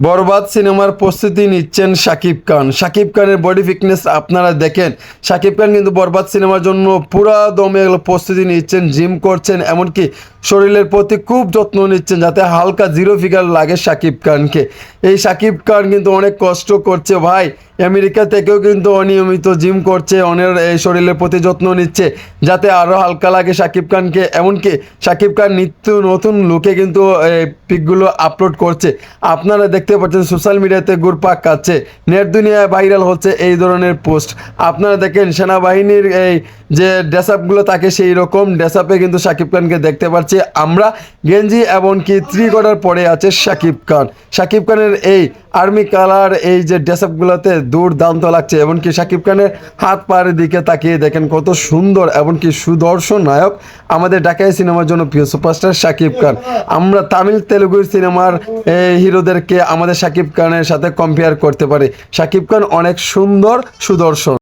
বরবাদ সিনেমার প্রস্তুতি নিচ্ছেন শাকিব খান। শাকিব খানের বডি ফিটনেস আপনারা দেখেন। শাকিব খান কিন্তু বরবাদ সিনেমার জন্য পুরা দমে প্রস্তুতি নিচ্ছেন জিম করছেন, এমনকি শরীরের প্রতি খুব যত্ন নিচ্ছেন যাতে হালকা জিরো ফিগার লাগে শাকিব খানকে। এই শাকিব খান কিন্তু অনেক কষ্ট করছে ভাই। আমেরিকা থেকেও কিন্তু অনিয়মিত জিম করছে অনেক এই শরীরের প্রতি যত্ন নিচ্ছে, যাতে আরও হালকা লাগে শাকিব খানকে। এমনকি শাকিব খান নিত্য নতুন লুকে কিন্তু, এই পিকগুলো আপলোড করছে। আপনারা দেখতে পাচ্ছেন সোশ্যাল মিডিয়াতে গুরপাক কাচ্ছে নেট দুনিয়ায় ভাইরাল হচ্ছে এই ধরনের পোস্ট। আপনারা দেখেন সেনাবাহিনীর এই যে ড্রেস আপগুলো থাকে সেই রকম। ড্রেস কিন্তু শাকিব খানকে দেখতে পাচ্ছি আমরা। গেঞ্জি এমনকি কোয়ার্টার পরে আছে শাকিব খান। শাকিব খানের এই আর্মি কালার এই যে ড্রেস আপগুলোতে দুর্দান্ত লাগছে। এমনকি শাকিব খানের হাত পায়ের দিকে তাকিয়ে দেখেন কত সুন্দর এমনকি সুদর্শন নায়ক আমাদের ঢাকায় সিনেমার জন্য প্রিয় সুপারস্টার শাকিব খান। আমরা তামিল, তেলুগু সিনেমার হিরোদেরকে আমাদের সাকিব খানের সাথে কম্পেয়ার করতে পারি। সাকিব খান অনেক সুন্দর সুদর্শন।